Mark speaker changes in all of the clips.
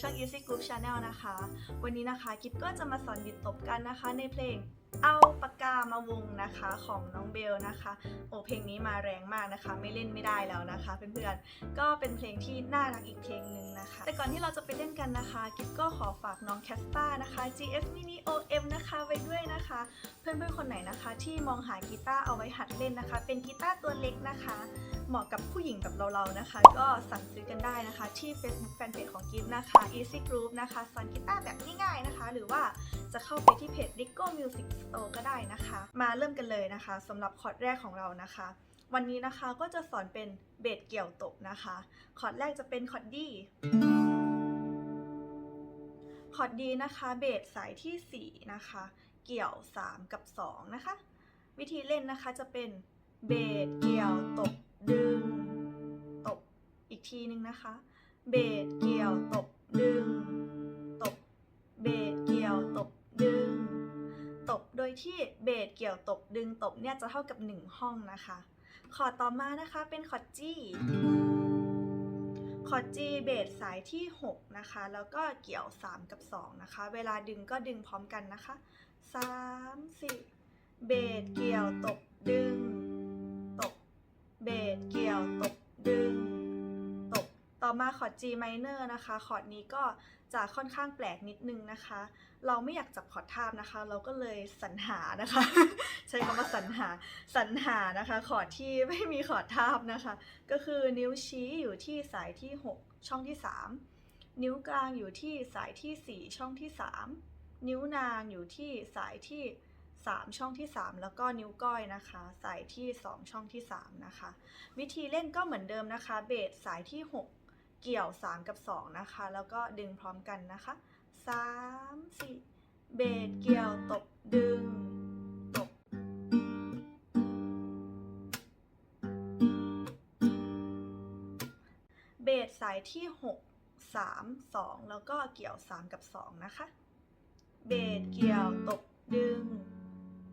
Speaker 1: ช่อง Easy Group Channel นะคะ วันนี้นะคะกิ๊บก็จะมาสอนดิดตบกันนะคะในเพลงเอาปากกามาวงนะคะของน้องเบลนะคะ โอ้เพลงนี้มาแรงมากนะคะ ไม่เล่นไม่ได้แล้วนะคะ เพื่อนๆก็เป็นเพลงที่น่ารักอีกเพลงหนึ่งนะคะ แต่ก่อนที่เราจะไปเล่นกันนะคะกิฟก็ขอฝากน้องแคสตานะคะ GF Mini OM นะคะไว้ด้วยนะคะ เพื่อนๆคนไหนนะคะ ที่มองหากีตาร์เอาไว้หัดเล่นนะคะ เป็นกีตาร์ตัวเล็กนะคะ เหมาะกับผู้หญิงกับเราๆนะคะ ก็สั่งซื้อกันได้นะคะ ที่ Facebook Fanpage ของกิฟนะคะ Easy Group นะคะสอนกีตาร์แบบง่ายๆนะคะ หรือว่าจะเข้าไปที่เพจ Rico Music Store ก็ได้นะคะ มาเริ่มกันเลยนะคะสำหรับคอร์ดแรกของเรานะคะ วันนี้นะคะก็จะสอนเป็นเบสเกี่ยวตบนะคะ คอร์ดแรกจะเป็นคอร์ดดีคอร์ดดีนะคะเบสสายที่ 4 นะคะ เกี่ยว 3 กับ 2 นะคะ วิธีเล่นนะคะจะเป็นเบสเกี่ยวตบดึงตบอีกทีนึงนะคะ เบสเกี่ยวตบ ที่เบสเกี่ยวตบดึงตบเนี่ยจะเท่ากับ 1 ห้องนะคะ คอร์ดต่อมานะคะเป็นคอร์ดจี้คอร์ดจีเบสสายที่ 6 นะคะ แล้วก็เกี่ยว 3 กับ 2 นะคะ เวลาดึงก็ดึงพร้อมกันนะคะ 3 4 เบสเกี่ยวตบดึงตบเบสเกี่ยวตบดึงตบ ต่อมาคอร์ด G minor นะคะคอร์ดนี้ก็จะค่อนข้างแปลกนิดนึงนะคะ เราไม่อยากจับคอร์ดทาบนะคะ เราก็เลยสรรหานะคะ ใช้คำว่าสรรหาสรรหานะคะคอร์ดที่ไม่มีคอร์ดทาบนะคะ ก็คือนิ้วชี้อยู่ที่สายที่ 6 ช่องที่ 3 นิ้วกลางอยู่ที่สายที่ 4 ช่องที่ 3 นิ้วนางอยู่ที่สายที่ 3 ช่องที่ 3 แล้วก็นิ้วก้อยนะคะ สายที่ 2 ช่องที่ 3 นะคะ วิธีเล่นก็เหมือนเดิมนะคะ เบสสายที่ 6 เกี่ยว 3 กับ 2 นะคะ แล้วก็ดึงพร้อมกันนะคะ 3 4 เบสเกี่ยวตบดึง ตบ เบสสายที่ 6 3 2 แล้วก็เกี่ยว 3 กับ 2 นะคะ เบสเกี่ยวตบดึง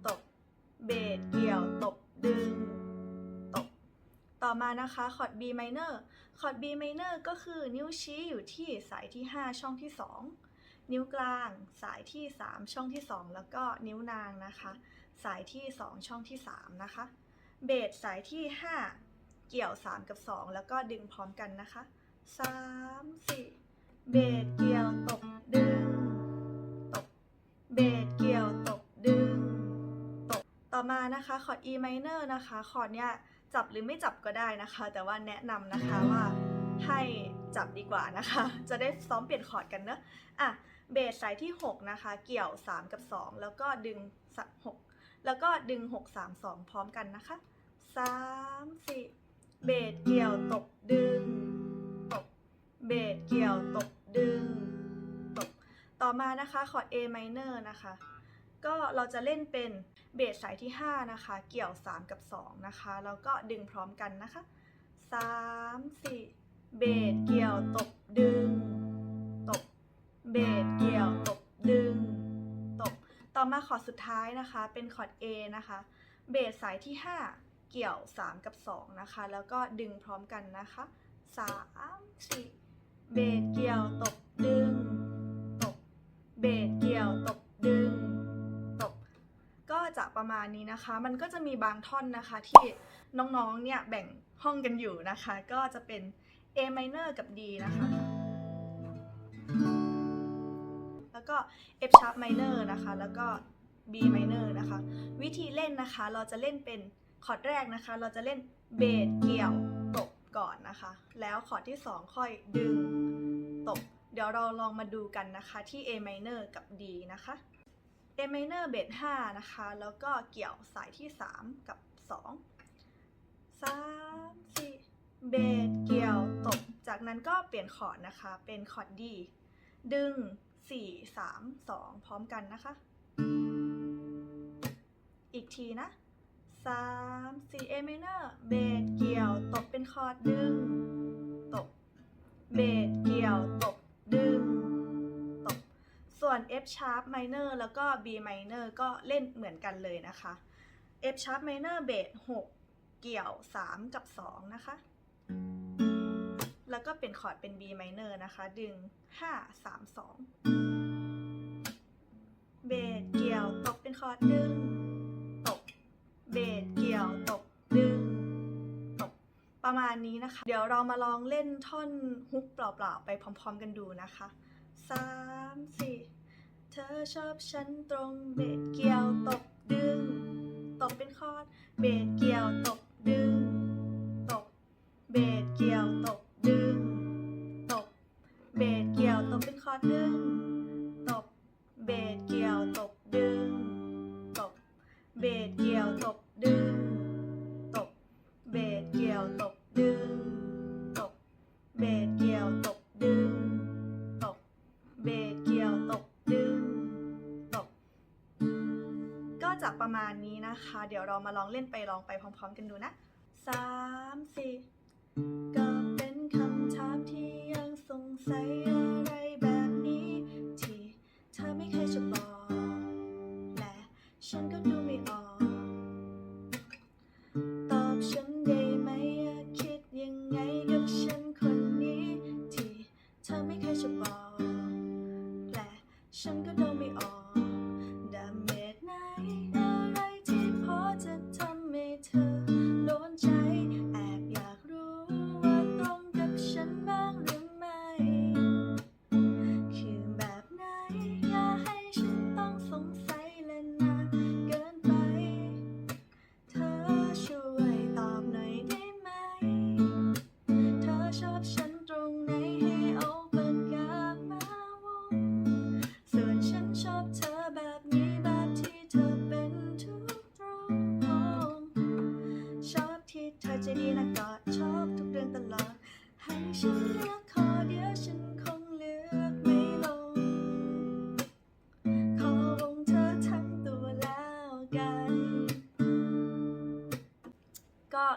Speaker 1: ตบ เบสเกี่ยวตบดึงตบ ต่อมานะคะคอร์ด B minor คอร์ด B minor ก็คือนิ้วชี้อยู่ที่สายที่ 5 ช่องที่ 2 นิ้วกลางสายที่ 3 ช่องที่ 2 แล้วก็นิ้วนางนะคะ สายที่ 2 ช่องที่ 3 นะคะ เบสสายที่ 5 เกี่ยว 3 กับ 2 แล้วก็ดึงพร้อมกันนะคะ 3 4 เบสเกี่ยวตบดึงตบเบสเกี่ยวตบดึงตบต่อมานะคะคอร์ด E minor นะคะคอร์ดเนี้ย จับหรือไม่จับก็ได้นะคะ แต่ว่าแนะนำนะคะว่าให้จับดีกว่านะคะ จะได้ซ้อมเปลี่ยนคอร์ดกันเนอะอะเบสสายที่ 6 นะคะ เกี่ยว 3 กับ 2 แล้วก็ดึง6แล้วก็ดึง 6 3 2 พร้อมกันนะคะ 3 4 เบสเกี่ยวตบดึงตบเบสเกี่ยวตบดึงตบต่อมานะคะคอร์ด A minor นะคะ ก็เราจะเล่นเป็นเบสสายที่ 5 นะคะ เกี่ยว 3 กับ 2 นะคะ แล้วก็ดึงพร้อมกันนะคะ 3 4 เบสเกี่ยวตบดึง ตบ เบสเกี่ยวตบดึง ตบ ต่อมาคอร์ดสุดท้ายนะคะ เป็นคอร์ด A นะคะ เบสสายที่ 5 เกี่ยว 3 กับ 2 นะคะ แล้วก็ดึงพร้อมกันนะคะ 3 4 เบสเกี่ยวตบดึง ตบ เบสเกี่ยวตบ ประมาณนี้นะคะ มันก็จะมีบางท่อนนะคะที่น้องๆ เนี่ยแบ่งห้องกันอยู่นะคะ ก็จะเป็น A minor กับ D นะคะ แล้วก็ F sharp minor นะคะ แล้วก็ B minor นะคะ วิธีเล่นนะคะ เราจะเล่นเป็นคอร์ดแรกนะคะ เราจะเล่นเบสเกี่ยวตบก่อนนะคะ แล้วคอร์ดที่ 2 ค่อยดึงตบ เดี๋ยวเราลองมาดูกันนะคะที่ A minor กับ D นะคะ A minor เบส5นะคะ แล้วก็เกี่ยวสายที่ 3 กับ 2 3 4 เบสเกี่ยวตบ จากนั้นก็เปลี่ยนคอร์ดนะคะ เป็นคอร์ด D ดึง 4 3 2 พร้อมกันนะคะ อีกทีนะ3 4 A minor เบสเกี่ยวตบเป็นคอร์ดดึง ตบ เบสเกี่ยวตบ ส่วน F sharp minor แล้วก็ B minor ก็เล่นเหมือนกันเลยนะคะ F sharp minor เบส6เกี่ยว 3 กับ 2 นะคะ แล้วก็เป็นคอร์ดเป็น B minor นะคะ ดึง 5 3 2 เบสเกี่ยวตกเป็นคอร์ดดึง ตก เบสเกี่ยวตกดึงตกประมาณนี้นะคะ เดี๋ยวเรามาลองเล่นท่อนฮุกเปล่าๆ ไปพร้อมๆกันดูนะคะสามสี่ เธอชอบฉันตรงเบ็ดเกี่ยวตกดึง ตกเป็นคอร์ดเบ็ดเกี่ยวตก การนี้นะคะ เดี๋ยวเรามาลองเล่นไปลองไปพร้อมๆกันดูนะสามสี่ก็เป็นคำถามที่ยังสงสัยอะไรแบบนี้ ที่เธอไม่เคยจะบอก และฉันก็ดูไม่ออก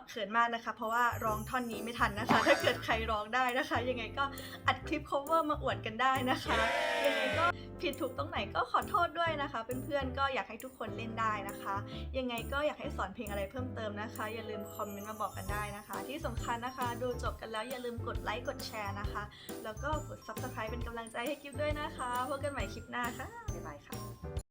Speaker 1: เขินมากนะคะ เพราะว่าร้องท่อนนี้ไม่ทันนะคะ ถ้าเกิดใครร้องได้นะคะ ยังไงก็อัดคลิป cover มาอวดกันได้นะคะยังไงก็ผิดถูกตรงไหนก็ขอโทษด้วยนะคะเพื่อนๆก็อยากให้ทุกคนเล่นได้นะคะ ยังไงก็อยากให้สอนเพลงอะไรเพิ่มเติมนะคะ อย่าลืมคอมเมนต์มาบอกกันได้นะคะ ที่สำคัญนะคะ ดูจบกันแล้วอย่าลืมกดไลค์กดแชร์นะคะ แล้วก็กด subscribe เป็นกำลังใจให้กิฟด้วยนะคะพบกันใหม่คลิปหน้าค่ะบ๊ายบายค่ะ